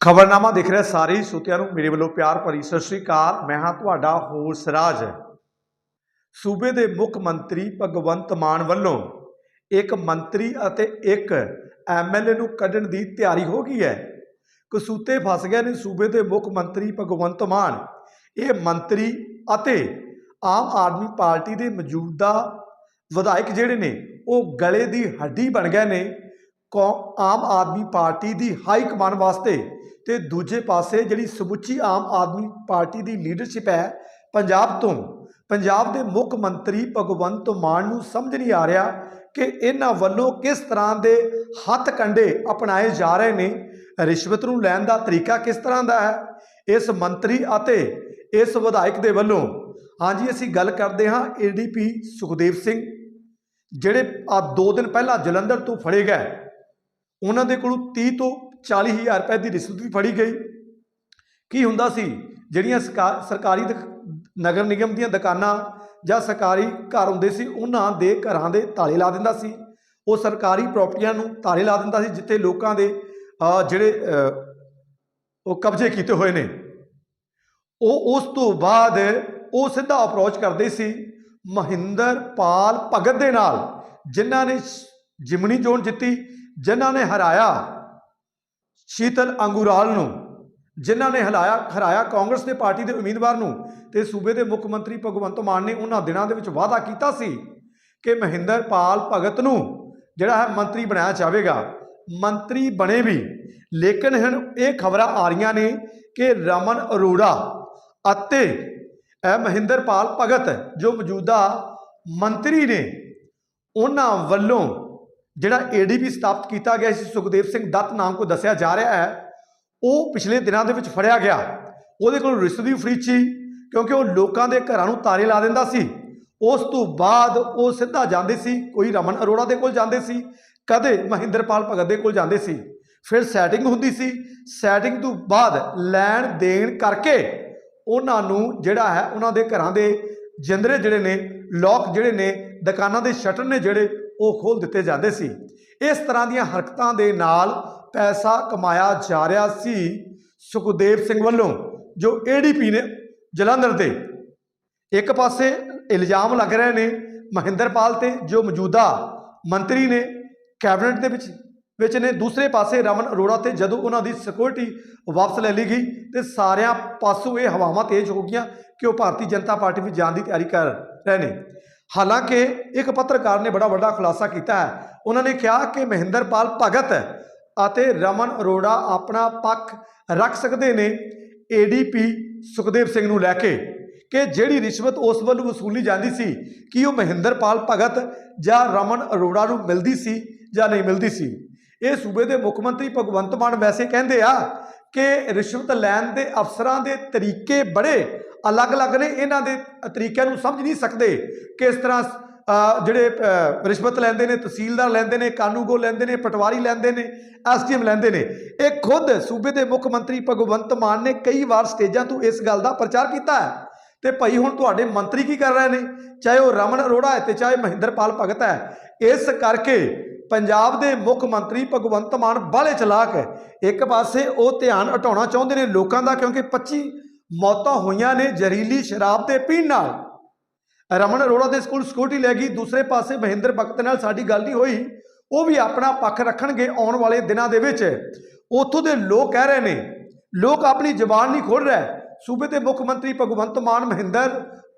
ਖਬਰਨਾਮਾ ਦੇਖ ਰਿਹਾ ਸਾਰੇ ਸੁਤਿਆਂ ਨੂੰ। ਮੇਰੇ ਵੱਲੋਂ ਪਿਆਰ ਭਰੀ ਸਤਿ ਸ੍ਰੀ ਅਕਾਲ। ਮੈਂ ਹਾਂ ਤੁਹਾਡਾ ਹੋਰ ਸਰਾਜ ਸੂਬੇ ਦੇ ਮੁੱਖ ਮੰਤਰੀ ਭਗਵੰਤ ਮਾਨ ਵੱਲੋਂ ਇੱਕ ਮੰਤਰੀ ਅਤੇ ਇੱਕ ਐਮਐਲਏ ਨੂੰ ਕੱਢਣ ਦੀ ਤਿਆਰੀ ਹੋ ਗਈ ਹੈ। ਕਸੂਤੇ ਫਸ ਗਏ ਨੇ ਸੂਬੇ ਦੇ ਮੁੱਖ ਮੰਤਰੀ ਭਗਵੰਤ ਮਾਨ। ਇਹ ਮੰਤਰੀ ਅਤੇ ਆਮ ਆਦਮੀ ਪਾਰਟੀ ਦੇ ਮੌਜੂਦਾ ਵਿਧਾਇਕ ਜਿਹੜੇ ਨੇ, ਉਹ ਗਲੇ ਦੀ ਹੱਡੀ ਬਣ ਗਏ ਨੇ। ਕੌ- ਆਮ ਆਦਮੀ ਪਾਰਟੀ ਦੀ ਹਾਈ ਕਮਾਨ ਵਾਸਤੇ ਤੇ ਦੂਜੇ ਪਾਸੇ ਜਿਹੜੀ ਸਮੁੱਚੀ ਆਮ ਆਦਮੀ ਪਾਰਟੀ ਦੀ ਲੀਡਰਸ਼ਿਪ ਹੈ, ਪੰਜਾਬ ਤੋਂ, ਪੰਜਾਬ ਦੇ ਮੁੱਖ ਮੰਤਰੀ ਭਗਵੰਤ ਮਾਨ ਨੂੰ ਸਮਝ ਨਹੀਂ ਆ ਰਿਹਾ ਕਿ ਇਹਨਾਂ ਵੱਲੋਂ ਕਿਸ ਤਰ੍ਹਾਂ ਦੇ ਹੱਥ ਕੰਡੇ ਅਪਣਾਏ ਜਾ ਰਹੇ ਨੇ। ਰਿਸ਼ਵਤ ਨੂੰ ਲੈਣ ਦਾ ਤਰੀਕਾ ਕਿਸ ਤਰ੍ਹਾਂ ਦਾ ਹੈ? ਇਸ ਮੰਤਰੀ ਅਤੇ ਇਸ ਵਿਧਾਇਕ ਦੇ ਵੱਲੋਂ ਹਾਂਜੀ ਅਸੀਂ ਗੱਲ ਕਰਦੇ ਹਾਂ ਏਡੀਪੀ ਸੁਖਦੇਵ ਸਿੰਘ, ਜਿਹੜੇ ਆ 2 ਦਿਨ ਪਹਿਲਾਂ ਜਲੰਧਰ ਤੋਂ ਫੜੇ ਗਏ। ਉਹਨਾਂ ਦੇ ਕੋਲੋਂ 30 ਤੋਂ 40 ਹਜ਼ਾਰ ਰੁਪਏ ਦੀ ਰਿਸ਼ਵਤ ਵੀ ਫੜੀ ਗਈ। ਕੀ ਹੁੰਦਾ ਸੀ? ਜਿਹੜੀਆਂ ਸਰਕਾ- ਸਰਕਾਰੀ ਦੁਕ- ਨਗਰ ਨਿਗਮ ਦੀਆਂ ਦੁਕਾਨਾਂ ਜਾਂ ਸਰਕਾਰੀ ਘਰ ਹੁੰਦੇ ਸੀ, ਉਹਨਾਂ ਦੇ ਘਰਾਂ ਦੇ ਤਾਲੇ ਲਾ ਦਿੰਦਾ ਸੀ। ਉਹ ਸਰਕਾਰੀ ਪ੍ਰਾਪਰਟੀਆਂ ਨੂੰ ਤਾਲੇ ਲਾ ਦਿੰਦਾ ਸੀ, ਜਿੱਥੇ ਲੋਕਾਂ ਦੇ ਜਿਹੜੇ ਉਹ ਕਬਜ਼ੇ ਕੀਤੇ ਹੋਏ ਨੇ। ਉਹ ਉਸ ਤੋਂ ਬਾਅਦ ਉਹ ਸਿੱਧਾ ਅਪਰੋਚ ਕਰਦੇ ਸੀ ਮਹਿੰਦਰ ਪਾਲ ਭਗਤ ਦੇ ਨਾਲ, ਜਿਨ੍ਹਾਂ ਨੇ ਜਿਮਨੀ ਜੋਨ ਜਿੱਤੀ, ਜਿਨ੍ਹਾਂ ਨੇ ਹਰਾਇਆ। ਸ਼ੀਤਲ ਅੰਗੂਰਾਲ ਨੂੰ, ਜਿਨ੍ਹਾਂ ਨੇ ਹਲਾਇਆ, ਹਰਾਇਆ ਕਾਂਗਰਸ ਦੇ ਪਾਰਟੀ ਦੇ ਉਮੀਦਵਾਰ ਨੂੰ ਤੇ ਸੂਬੇ ਦੇ ਮੁੱਖ ਮੰਤਰੀ ਭਗਵੰਤ ਮਾਨ ਨੇ ਉਹਨਾਂ ਦਿਨਾਂ ਦੇ ਵਿੱਚ ਵਾਅਦਾ ਕੀਤਾ ਸੀ ਕਿ ਮਹਿੰਦਰਪਾਲ ਭਗਤ ਨੂੰ ਜਿਹੜਾ ਹੈ ਮੰਤਰੀ ਬਣਾਇਆ ਜਾਵੇਗਾ। ਮੰਤਰੀ ਬਣੇ ਵੀ, ਲੇਕਿਨ ਹੁਣ ਇਹ ਖਬਰਾਂ ਆ ਰਹੀਆਂ ਨੇ ਕਿ ਰਮਨ ਅਰੋੜਾ ਅਤੇ ਇਹ ਮਹਿੰਦਰ ਭਗਤ ਜੋ ਮੌਜੂਦਾ ਮੰਤਰੀ ਨੇ, ਉਹਨਾਂ ਵੱਲੋਂ ਜਿਹੜਾ ਏਡੀਪੀ ਸਥਾਪਿਤ ਕੀਤਾ ਗਿਆ ਸੀ, ਸੁਖਦੇਵ ਸਿੰਘ ਦੱਤ ਨਾਮ ਕੋ ਦੱਸਿਆ ਜਾ ਰਿਹਾ ਹੈ, ਉਹ ਪਿਛਲੇ ਦਿਨਾਂ ਦੇ ਵਿੱਚ ਫੜਿਆ ਗਿਆ। ਉਹਦੇ ਕੋਲ ਰਿਸ਼ਵਤ ਵੀ ਫਰੀ ਸੀ, ਕਿਉਂਕਿ ਉਹ ਲੋਕਾਂ ਦੇ ਘਰਾਂ ਨੂੰ ਤਾਰੇ ਲਾ ਦਿੰਦਾ ਸੀ। ਉਸ ਤੋਂ ਬਾਅਦ ਉਹ ਸਿੱਧਾ ਜਾਂਦੇ ਸੀ, ਕੋਈ ਰਮਨ ਅਰੋੜਾ ਦੇ ਕੋਲ ਜਾਂਦੇ ਸੀ, ਕਦੇ ਮਹਿੰਦਰਪਾਲ ਭਗਤ ਦੇ ਕੋਲ ਜਾਂਦੇ ਸੀ। ਫਿਰ ਸੈਟਿੰਗ ਹੁੰਦੀ ਸੀ, ਸੈਟਿੰਗ ਤੋਂ ਬਾਅਦ ਲੈਣ ਦੇਣ ਕਰਕੇ ਉਹਨਾਂ ਨੂੰ ਜਿਹੜਾ ਹੈ, ਉਹਨਾਂ ਦੇ ਘਰਾਂ ਦੇ ਜਿੰਦਰੇ ਜਿਹੜੇ ਨੇ, ਲੋਕ ਜਿਹੜੇ ਨੇ, ਦੁਕਾਨਾਂ ਦੇ ਸ਼ਟਰ ਨੇ ਜਿਹੜੇ ਉਹ ਖੋਲ ਦਿੱਤੇ ਜਾਂਦੇ ਸੀ। ਇਸ ਤਰ੍ਹਾਂ ਦੀਆਂ ਹਰਕਤਾਂ ਦੇ ਨਾਲ ਪੈਸਾ ਕਮਾਇਆ ਜਾ ਰਿਹਾ ਸੀ ਸੁਖਦੇਵ ਸਿੰਘ ਵੱਲੋਂ, ਜੋ ਏਡੀਪੀ ਨੇ ਜਲੰਧਰ ਦੇ। ਇੱਕ ਪਾਸੇ ਇਲਜ਼ਾਮ ਲੱਗ ਰਹੇ ਨੇ ਮਹਿੰਦਰਪਾਲ ਤੇ, ਜੋ ਮੌਜੂਦਾ ਮੰਤਰੀ ਨੇ ਕੈਬਨਿਟ ਦੇ ਵਿੱਚ ਵਿੱਚ ਨੇ। ਦੂਸਰੇ ਪਾਸੇ ਰਮਨ ਅਰੋੜਾ ਤੇ, ਜਦੋਂ ਉਹਨਾਂ ਦੀ ਸਿਕਿਉਰਿਟੀ ਵਾਪਸ ਲੈ ਲਈ ਗਈ ਤੇ ਸਾਰਿਆਂ ਪਾਸੋਂ ਇਹ ਹਵਾਵਾਂ ਤੇਜ਼ ਹੋ ਗਈਆਂ ਕਿ ਉਹ ਭਾਰਤੀ ਜਨਤਾ ਪਾਰਟੀ ਵਿੱਚ ਜਾਣ ਦੀ ਤਿਆਰੀ ਕਰ ਰਹੇ ਨੇ। ਹਾਲਾਂਕਿ ਇੱਕ ਪੱਤਰਕਾਰ ਨੇ ਬੜਾ ਵੱਡਾ ਖੁਲਾਸਾ ਕੀਤਾ ਹੈ। ਉਹਨਾਂ ਨੇ ਕਿਹਾ ਕਿ ਮਹਿੰਦਰਪਾਲ ਭਗਤ ਅਤੇ ਰਮਨ ਅਰੋੜਾ ਆਪਣਾ ਪੱਖ ਰੱਖ ਸਕਦੇ ਨੇ ਏਡੀਪੀ ਸੁਖਦੇਵ ਸਿੰਘ ਨੂੰ ਲੈ ਕੇ ਕਿ ਜਿਹੜੀ ਰਿਸ਼ਵਤ ਉਸ ਵੱਲੋਂ ਵਸੂਲੀ ਜਾਂਦੀ ਸੀ, ਕਿ ਉਹ ਮਹਿੰਦਰਪਾਲ ਭਗਤ ਜਾਂ ਰਮਨ ਅਰੋੜਾ ਨੂੰ ਮਿਲਦੀ ਸੀ ਜਾਂ ਨਹੀਂ ਮਿਲਦੀ ਸੀ? ਇਹ ਸੂਬੇ ਦੇ ਮੁੱਖ ਮੰਤਰੀ ਭਗਵੰਤ ਮਾਨ ਵੈਸੇ ਕਹਿੰਦੇ ਆ ਕਿ ਰਿਸ਼ਵਤ ਲੈਣ ਦੇ ਅਫਸਰਾਂ ਦੇ ਤਰੀਕੇ ਬੜੇ ਅਲੱਗ-ਅਲੱਗ ਨੇ, ਇਹਨਾਂ ਦੇ ਤਰੀਕਿਆਂ ਨੂੰ ਸਮਝ ਨਹੀਂ ਸਕਦੇ ਕਿਸ ਤਰ੍ਹਾਂ ਜਿਹੜੇ ਰਿਸ਼ਵਤ ਲੈਂਦੇ ਨੇ, ਤਹਿਸੀਲਦਾਰ ਲੈਂਦੇ ਨੇ ਕਾਨੂੰਗੋ ਲੈਂਦੇ ਨੇ, ਪਟਵਾਰੀ ਲੈਂਦੇ ਨੇ, ਐਸਡੀਐਮ ਲੈਂਦੇ ਨੇ। ਇਹ ਖੁਦ ਸੂਬੇ ਦੇ ਮੁੱਖ ਮੰਤਰੀ ਭਗਵੰਤ ਮਾਨ ਨੇ ਕਈ ਵਾਰ ਸਟੇਜਾਂ ਤੋਂ ਇਸ ਗੱਲ ਦਾ ਪ੍ਰਚਾਰ ਕੀਤਾ ਹੈ। ਤੇ ਭਾਈ, ਹੁਣ ਤੁਹਾਡੇ ਮੰਤਰੀ ਕੀ ਕਰ ਰਹੇ ਨੇ? ਚਾਹੇ ਉਹ ਰਮਨ ਅਰੋੜਾ ਹੈ ਤੇ ਚਾਹੇ ਮਹਿੰਦਰਪਾਲ ਭਗਤ ਹੈ। ਇਸ ਕਰਕੇ ਪੰਜਾਬ ਦੇ ਮੁੱਖ ਮੰਤਰੀ ਭਗਵੰਤ ਮਾਨ ਬਾਲੇ ਚਲਾਕ ਹੈ। ਇੱਕ ਪਾਸੇ ਉਹ ਧਿਆਨ ਹਟਾਉਣਾ ਚਾਹੁੰਦੇ ਨੇ ਲੋਕਾਂ ਦਾ, ਕਿਉਂਕਿ 25 ਮੌਤਾਂ ਹੋਈਆਂ ਨੇ ਜ਼ਹਿਰੀਲੀ ਸ਼ਰਾਬ ਦੇ ਪੀਣ ਨਾਲ। ਰਮਨ ਅਰੋੜਾ ਦੇ ਸਕੂਲ ਸਿਕਿਉਰਿਟੀ ਲੈ ਗਈ। ਦੂਸਰੇ ਪਾਸੇ ਮਹਿੰਦਰ ਭਗਤ ਨਾਲ ਸਾਡੀ ਗੱਲ ਨਹੀਂ ਹੋਈ। ਉਹ ਵੀ ਆਪਣਾ ਪੱਖ ਰੱਖਣਗੇ ਆਉਣ ਵਾਲੇ ਦਿਨਾਂ ਦੇ ਵਿੱਚ। ਉੱਥੋਂ ਦੇ ਲੋਕ ਕਹਿ ਰਹੇ ਨੇ, ਲੋਕ ਆਪਣੀ ਜਬਾਨ ਨਹੀਂ ਖੋਲ ਰਹੇ। ਸੂਬੇ ਦੇ ਮੁੱਖ ਮੰਤਰੀ ਭਗਵੰਤ ਮਾਨ, ਮਹਿੰਦਰ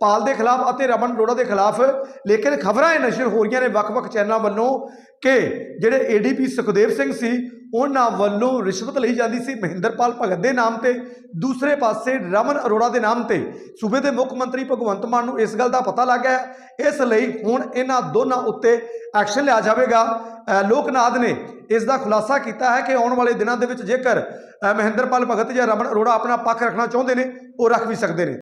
ਪਾਲ ਦੇ ਖਿਲਾਫ ਅਤੇ ਰਮਨ ਅਰੋੜਾ ਦੇ ਖਿਲਾਫ। ਲੇਕਿਨ ਖਬਰਾਂ ਇਹ ਨਸ਼ਰ ਹੋ ਰਹੀਆਂ ਨੇ ਵੱਖ-ਵੱਖ ਚੈਨਲਾਂ ਵੱਲੋਂ। ਕਿ ਜਿਹੜੇ ਏਡੀਪੀ ਸੁਖਦੇਵ ਸਿੰਘ ਸੀ ਉਹਨਾਂ ਵੱਲੋਂ ਰਿਸ਼ਵਤ ਲਈ ਜਾਂਦੀ ਸੀ ਮਹਿੰਦਰਪਾਲ ਭਗਤ ਦੇ ਨਾਮ ਤੇ। ਦੂਸਰੇ ਪਾਸੇ ਰਮਨ ਅਰੋੜਾ ਦੇ ਨਾਮ ਤੇ। ਸੂਬੇ ਦੇ ਮੁੱਖ ਮੰਤਰੀ ਭਗਵੰਤ ਮਾਨ ਨੂੰ ਇਸ ਗੱਲ ਦਾ ਪਤਾ ਲੱਗ ਗਿਆ। ਇਸ ਲਈ ਹੁਣ ਇਹਨਾਂ ਦੋਨਾਂ ਉੱਤੇ ਐਕਸ਼ਨ ਲਿਆ ਜਾਵੇਗਾ। ਅ, ਲੋਕਨਾਥ ਨੇ ਇਸ ਦਾ ਖੁਲਾਸਾ ਕੀਤਾ ਹੈ ਕਿ ਆਉਣ ਵਾਲੇ ਦਿਨਾਂ ਦੇ ਵਿੱਚ ਜੇਕਰ ਮਹਿੰਦਰਪਾਲ ਭਗਤ ਜਾਂ ਰਮਨ ਅਰੋੜਾ ਆਪਣਾ ਪੱਖ ਰੱਖਣਾ ਚਾਹੁੰਦੇ ਨੇ ਉਹ ਰੱਖ ਵੀ ਸਕਦੇ ਨੇ।